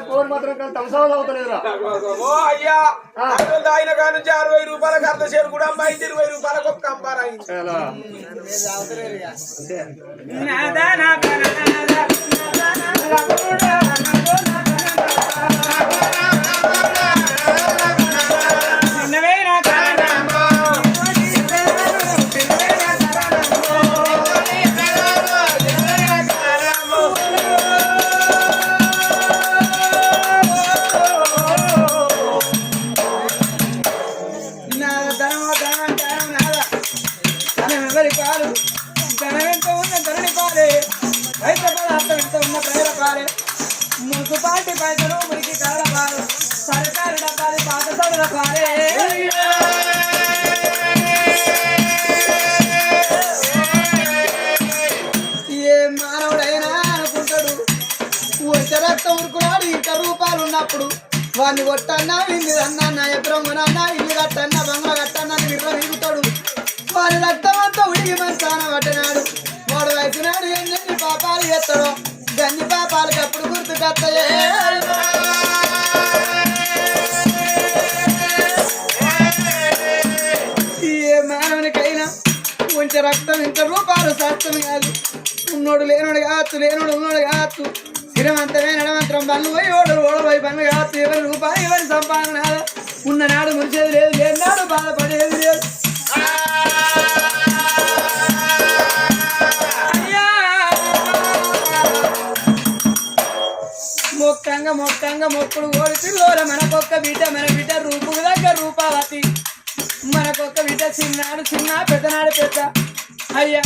కానీ పోరు మాత్రం కానీ తమసాలు అవుతలేదురా. ఓ అయ్యా అసలు ఆయన కాడ నుంచి అరవై రూపాయలకు అర్ధ చేరు కూడా అమ్మాయి ఇరవై రూపాయలకు ఒక కంపార్ అయింది. ధనం పాలు. ధనం ఎంత ఉన్న ధరణి పాలే. పైస పదార్థం ఎంత ఉన్న ప్రజల పాలే. మున్సిపాలిటీ పైసలు మురికి కాల పాలు. సర్కారు డబ్బాలి పాత పాలే. ఏ మానవుడైనా అనుకుంటాడు. వచ్చే రక్తం ఉరుకున్నాడు ఇంత రూపాలు ఉన్నప్పుడు వాడిని కొట్టన్నా ఇల్లు అన్నా నా ఇల్లు కట్టన్నా బంగ్లా రక్తం అంతా ఉడికి మంచాన పట్టినాడు వాడు వయసునాడు ఎన్ని పాపాలు చేస్తాడో గన్ని పాపాలకి అప్పుడు గుర్తుకొస్తాయే ఏ మానవునికైనా కొంచెం రక్తం ఇంత రూపాయలు శాస్త్రం కాదు ఉన్నోడు లేనోడు కావచ్చు లేనోడు ఉన్నోడు కావచ్చు స్థిరవంతమే నడవంతరం పనులు పోయి ఓడు ఓడబోయి పనులు కావచ్చు ఎవరి రూపాయి ఎవరి సంపాదన కాదు. ఉన్ననాడు మురిచేది లేదు లేనాడు బాధపడేది లేదు మొక్కంగా మొక్కంగా మొక్కుడు ఓడి లోల మనకొక్క బిడ్డ మన బిడ్డ రూపుకు దగ్గర రూపావతి. మనకొక్క బిడ్డ చిన్నాడు చిన్న పెద్దనాడు పెద్ద. అయ్యా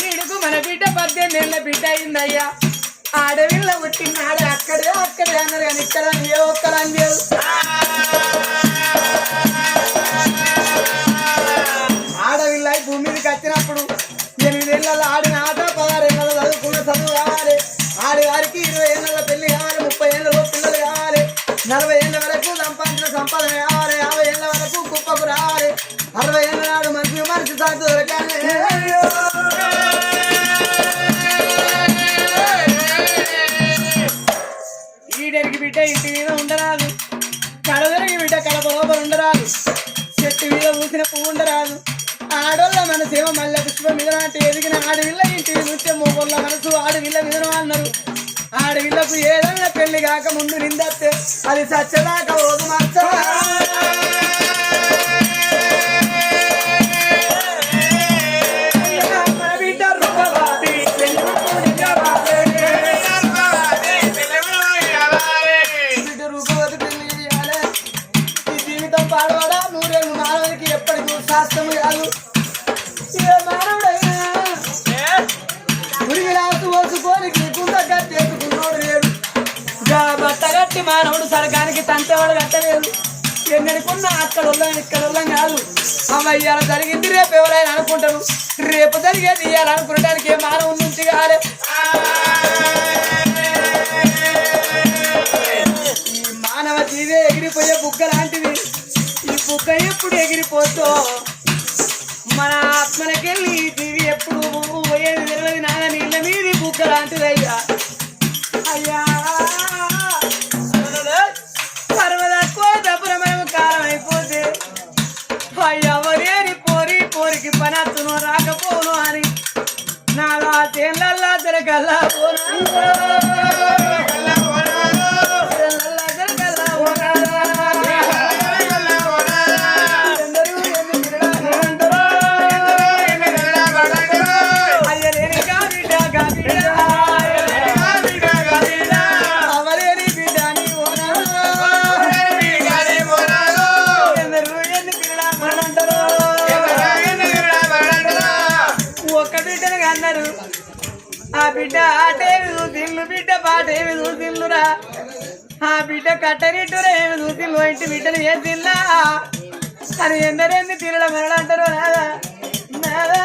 ఈడుకు మన బిడ్డ పద్దెనిమిది ఏళ్ళ బిడ్డ అయిందయ్యా. ఆడవిల్ల పుట్టినాడు అక్కడే అక్కడే అన్నారు కానీ ఇక్కడ ఏ ఒక్కరు అందేవు ఆడవిల్ల ఈ భూమి మీదకి వచ్చినప్పుడు ఎనిమిదేళ్ళలో ఆడిన నలభై ఏళ్ళ వరకు సంపాదించిన సంపాదన కావాలి యాభై ఏళ్ళ వరకు కుప్పకు రావాలి అరవై ఏళ్ళ నాడు మంచి మనిషి సాగు దొరకాలి. ఈడరికి బిడ్డ ఇంటి మీద ఉండరాదు. కడదరికి బిడ్డ కడప లోపల ఉండరాదు. చెట్టు మీద పూసిన పువ్వు ఉండరాదు. ఆడోళ్ళ మనసేమో మళ్ళీ పుష్పం మీద ఎదిగిన ఆడవిల్ల ఇంటి నృత్యం మొగోళ్ళ మనసు ఆడవిల్ల మీద అన్నారు ఆడవిల్లకు ఏదైనా పెళ్ళి కాక ముందు నిందత్తే అది సచ్చదాకా ఓదు మచ్చ బట్ట మానవుడు సరకానికి తంతేవాడు కట్టలేడు ఎన్నడికున్నా అక్కడ ఉల్లం ఇక్కడ ఉల్లం కాదు. అమ్మ ఇవాళ జరిగింది రేపు ఎవరైనా అనుకుంటారు. రేపు జరిగేది ఇవాళ అనుకునడానికి ఏ మానవుడి నుంచి కాలే. ఈ మానవ జీవే ఎగిరిపోయే బుగ్గ లాంటిది. ఈ బుగ్గ ఎప్పుడు ఎగిరిపోతో మన ఆత్మలకెళ్ళి ఈ జీవి ఎప్పుడు పోయేది తెలియదు నాన్న నీళ్ళ మీది బుగ్గ లాంటిది అయ్యా. ఒక్క అన్నారు. ఆ బిడ్డ ఆటేమి చూసిల్లు బిడ్డ పాటేమి చూసిల్లురా. ఆ బిడ్డ కట్టనిట్టురా ఏమి చూసిల్లు ఇంటి బిడ్డను వేసిల్లా అని ఎందరెన్ని తిరగడం అంటారు నాదా? నాదా?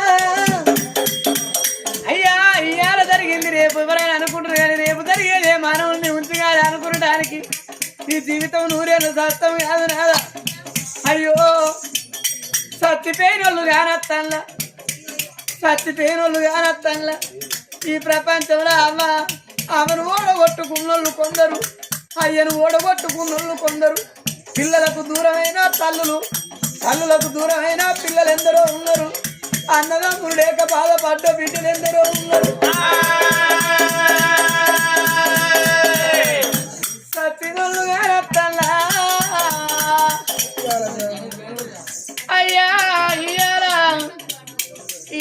అయ్యా ఇయ్యాల జరిగింది రేపు. ఎవరైనా అనుకుంటారు కానీ రేపు జరిగేదే మానవుని ఉంచగాలి అనుకునడానికి ఈ జీవితం నూరేళ్ళు సత్తం కాదు నాదా? అయ్యో సత్తిపోయిన వాళ్ళు కానత్తల్లా. చచ్చిపోయిన వాళ్ళు కానత్తల్లా ఈ ప్రపంచంలో అమ్మ ఆమెను ఓడగొట్టుకున్నోళ్ళు కొందరు అయ్యను ఓడగొట్టుకున్నోళ్ళు కొందరు. పిల్లలకు దూరమైన తల్లులు తల్లులకు దూరమైన పిల్లలు ఎందరో ఉన్నారు. అన్నదమ్ములు లేక బాధపడ్డ బిడ్డలు ఎందరో ఉన్నారు సత్తినోళ్ళు గారత్తల్లా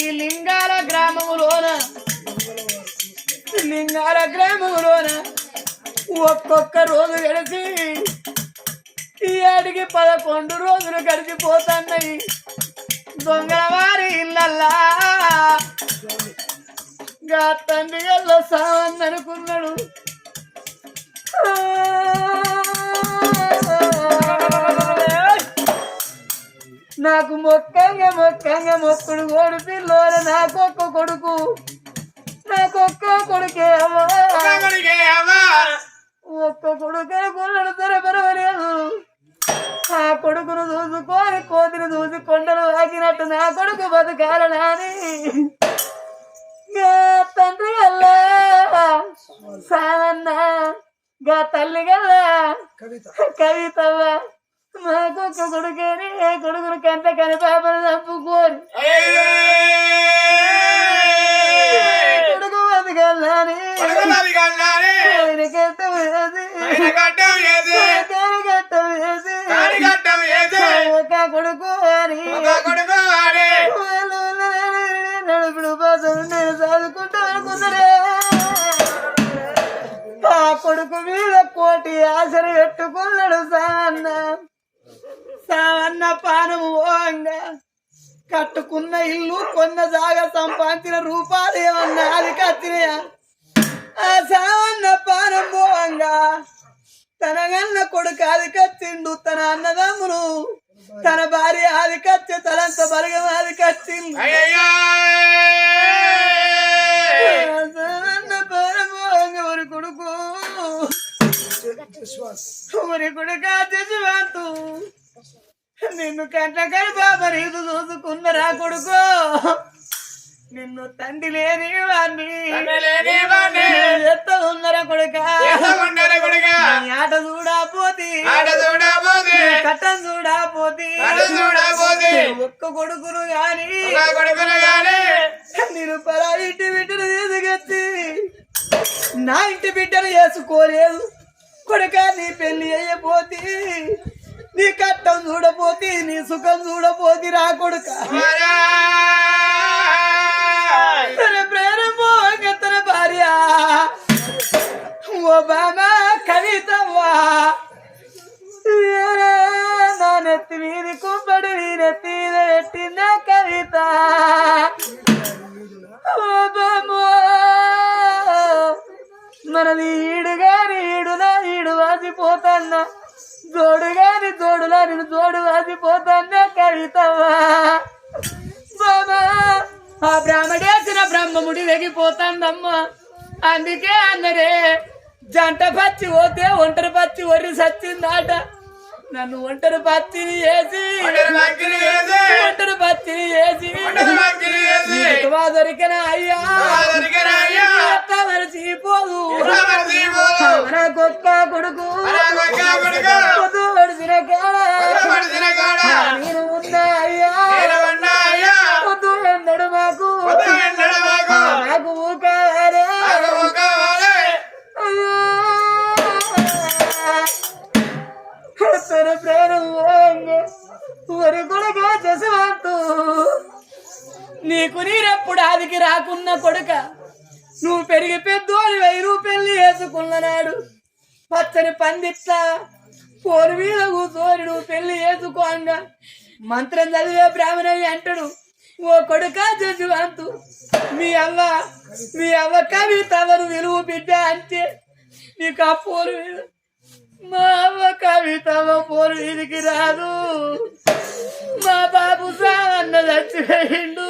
లింగాల గ్రామములోన. లింగాల గ్రామములోన ఒక్కొక్క రోజు గడిచి ఈ ఆడికి పదకొండు రోజులు గడిచిపోతున్నాయి దొంగల వారి ఇళ్ళల్లా. గా తండ్రి గల్ల సావని నాకు మొక్కంగా మొక్కంగా మొక్కుడు కోడి పిల్లోన నాకొక్క కొడుకు. నాకొక్క కొడుకే అమ్మా ఒక్క కొడుకే కొల్లడు తెరపరవలేదు. ఆ కొడుకును చూసుకొని కోతిని చూసి కొండలు ఆగినట్టు నా కొడుకు బతకాలనాని గా తండ్రి గల్లా సావన్న గా తల్లి గల్లా కవితవ్వ. మాకొక్క కొడుకేని ఏ కొడుకును కంట కని పాపను చంపుకోరు కొడుకు బతకాలని కొడుకు అని నడుపుడు కోసం నేను చదువుకుంటూ అనుకున్నానే ఆ కొడుకు మీద కోటి ఆశలు పెట్టుకున్నాడు సావన్న సావన్న పానము ఓంగా కట్టుకున్న ఇల్లు కొన్న జాగా సంపాదించిన రూపాయలు ఏమన్నా అది కత్తినయా ఆ సావన్న పానం పోవంగా తన గన్న కొడుకు అది కచ్చిండు తన అన్నదమ్మును. తన భార్య అది కచ్చి తనంత బలగం అది కచ్చిండు ఆ సావన్న పానం పోవంగా కొడుకు. కొడుకు నిన్ను కంట కని బాబా రీతు చూసుకున్నరా కొడుకు. నిన్ను తండ్రి లేని వాణ్ణి. ఎత్త ఉన్నరా కొడుక. ఆట చూడపోతి కట్టం చూడపోతి. ఒక్క కొడుకును గాని. నేను పరా ఇంటి బిడ్డను తీసుకొచ్చి నా ఇంటి బిడ్డను వేసుకోలేదు. కొడుక నీ పెళ్ళి అయ్యపోతి నీ కట్టం చూడపోతే నీ సుఖం చూడపోతి రా కొడుక. తన ప్రేరమో తన భార్య. ఓ బామా కవితవ్వా. నా నెత్తి మీది కుంపడు నీ నెత్తి మీద పెట్టిన కవిత. ఓ బామో మనది ఈడు ఈడునా ఈడు వాసిపోతన్నా జోడు గాని జోడులా నేను జోడు వాసిపోతన్నా కవితవ్వా. బాబా ఆ బ్రాహ్మడేసిన బ్రహ్మముడి వెగిపోతాందమ్మా. అందుకే అన్నరే జంట పచ్చి పోతే ఒంటరి పచ్చి ఒర్రి సచ్చిందాట. నన్ను ఒంటరి పచ్చిని వేసి ఒంటరి పచ్చిని వేసి. దొరికిన అయ్యా. మరచిపోదు కొడుకు. పెరిగి పెద్దోని వెయ్యి రూపాయలు వేసుకున్ననాడు పచ్చని పండిస్తా పోరు మీద కూర్చోని పెళ్ళి వేసుకోంగా మంత్రం చదివే బ్రాహ్మణయ్య అంటాడు ఓ కొడుక జజువంతు మీ అవ్వ మీ అవ్వ కవి తవరు విలువ బిడ్డ అంటే నీకు ఆ పోరు మీద మా అవ్వ కవి తవ పోరు వీధికి రాదు. మా బాబు సావన్న చచ్చిపోయిండు.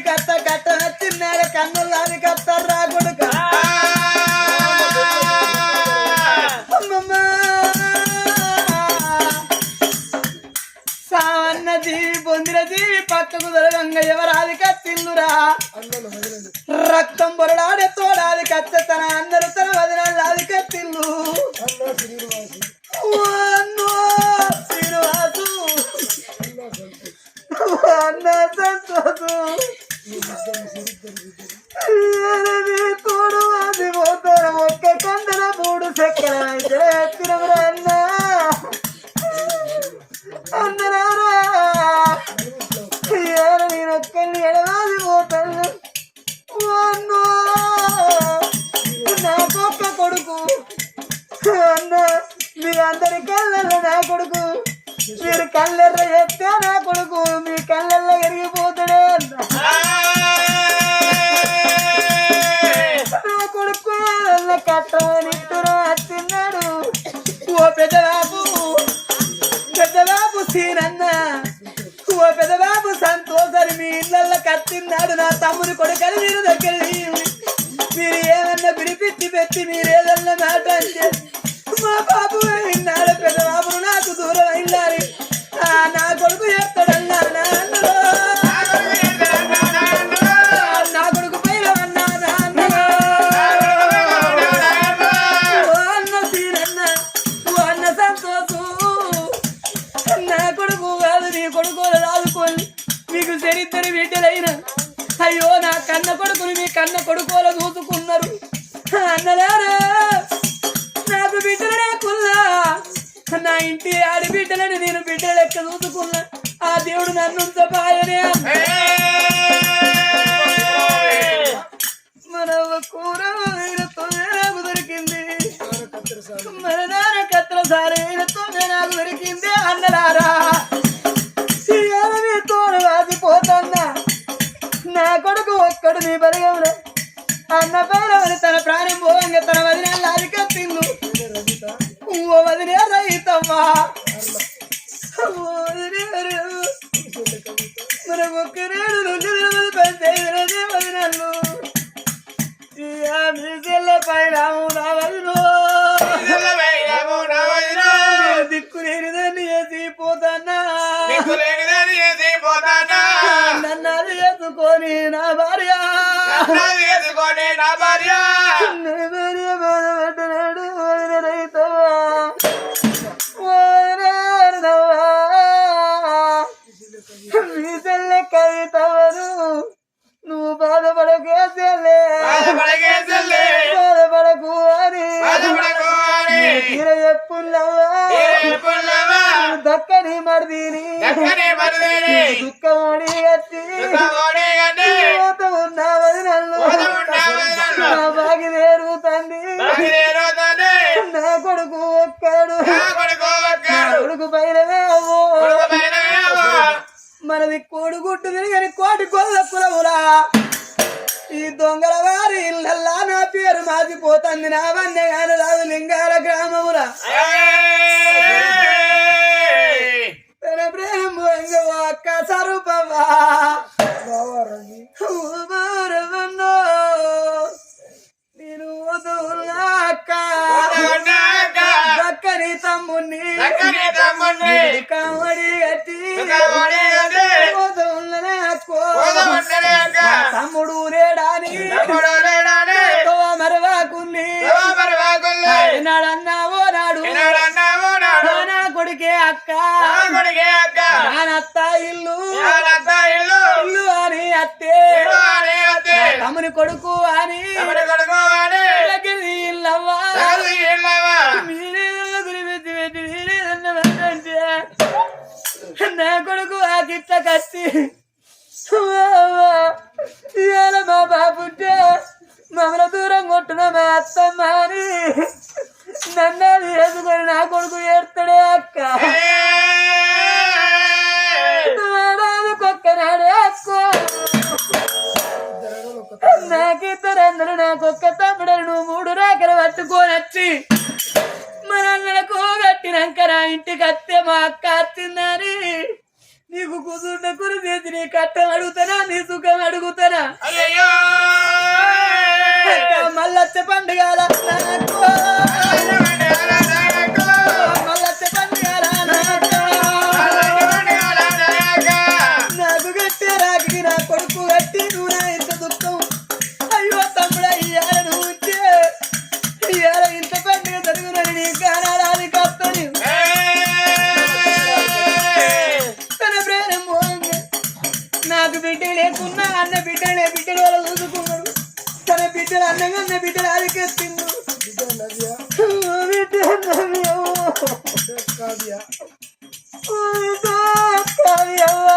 కట్ట కట్ట నచ్చిన్నాడు కన్నుల్లాది కట్ట రా సావన్న జీవి పొందిన జీవి పక్కకు దొరకంగా ఎవరాది కత్తిల్లురా రక్తం పొరడాడే తోడాది కచ్చ తన అందరు తన వదినాది కత్తిల్లు మూడు మీ ఇళ్ళల్లో కత్తిన్నాడు నా తమ్ముని కొడుకని మీరు దగ్గర మీరు ఏమన్నా విడిపించి పెట్టి మీరు ఏదన్నా మాట అంటే కన్న కొడుకోలు చూసుకున్నారు అన్నలారా నాకు బిడ్డలు రాకుల్లా. నా ఇంటి ఆడి బిడ్డలని నేను బిడ్డల లెక్క చూసుకున్నా ఆ దేవుడు నన్ను పాయనే మన కూర నాకు దొరికింది. మన నాన్న కత్ర సారైనతో నాకు దొరికింది అన్నలారా. తోడు వాసిపోతున్నా. నా కొడుకు ఒక్కడు నీ బలగంలో అన్న పైరవని తన ప్రాణం పోవంగా తన వదిన లాలి కత్తిండు ఓ వదిలే రైతమ్మా. ఓ వదిలే మన ఒక్కరేడు రెండు నిలబడి పనిచేయదే వదినల్లు మీ చెల్ల పైన నా వదిలో దిక్కు లేనిదాన్ని చేసి పోతాన్నా నన్ను ఎత్తుకొని నా భార్య. నా భార్య. నా భార్య కవితవరు నువ్వు బాధపడకే చెల్లె బాధపడకే అని. అని. దక్కని మరిదిని. దుఃఖమోడి కట్టి. పోత ఉన్న వదినల్లు పోత ఉన్న వదినల్లు. నా బాగి కొడుకు ఒక్కడు. కొడుకు పైనవే అవ్వో. మనది కోడిగుట్టు తిరిగని కోటి కొల్ల కులమురా ఈ దొంగల వారి ఇళ్ళల్లా నా పేరు మాసిపోతుంది. నా వన్య గాను రాదు లింగాల గ్రామమురా కొడుకు ఆ కత్తి ఇవాళ మా బాబుంటే మమ్మల్ని దూరం కొట్టిన మా అత్తమ్మ అని నన్ను వేసుకొని నా కొడుకు ఏడుతాడే అక్క. ఏయ్! నాడాది కొక్కనాడే అక్క. నాకిద్దరందరూ నాకొక్క తమ్ముడు నువ్వు మూడు రాకలు పట్టుకొని వచ్చి మన కట్టినాక నా ఇంటికి అత్తే మా అక్క వచ్చిందని నీకు కుదురున్న కురు నీ కట్టం అడుగుతానా? నీ సుఖం అడుగుతానా? అయ్యో నిజంగా బిడ్డలు ఆడికెత్తిండు కావ్య కావ్యవా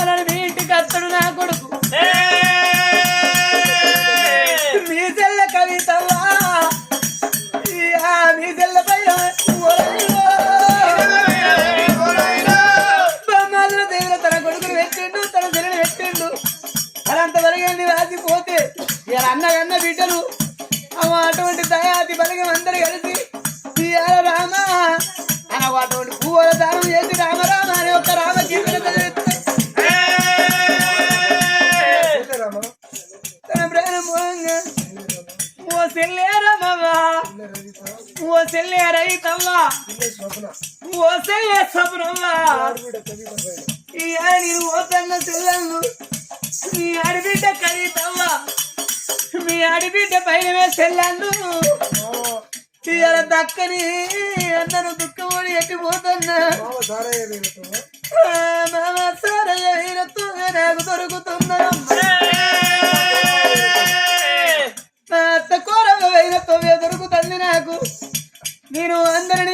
ఆడిబిడ్డ పైన వేసెళ్ళాను. తీయాల దక్కని అన్నను దుఃఖమని ఎట్టి పోతున్నా. మామ సారయ్య వీరతో నాకు అత్త కోరవ వీరతో దొరుకుతుంది నాకు? నేను అందరిని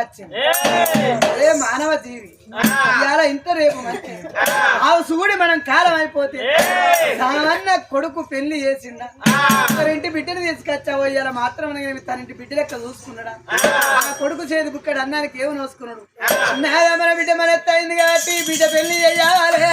వచ్చింది అదే మానవ జీవి ఇవాళ ఇంత రేపు మంచి ఆ! సూడి మనం కాలం అయిపోతే నాన్న కొడుకు పెళ్ళి చేసిందా? ఒకరింటి బిడ్డను తీసుకొచ్చావు? ఇవాళ మాత్రం తన ఇంటి బిడ్డ లెక్క చూసుకున్నాడా? ఆ! కొడుకు చేతి బుక్కడు అన్నానికి ఏమి నోసుకున్నాడు? అన్నా మన బిడ్డ మనెత్తయింది కాబట్టి బిడ్డ పెళ్ళి చేయాలే.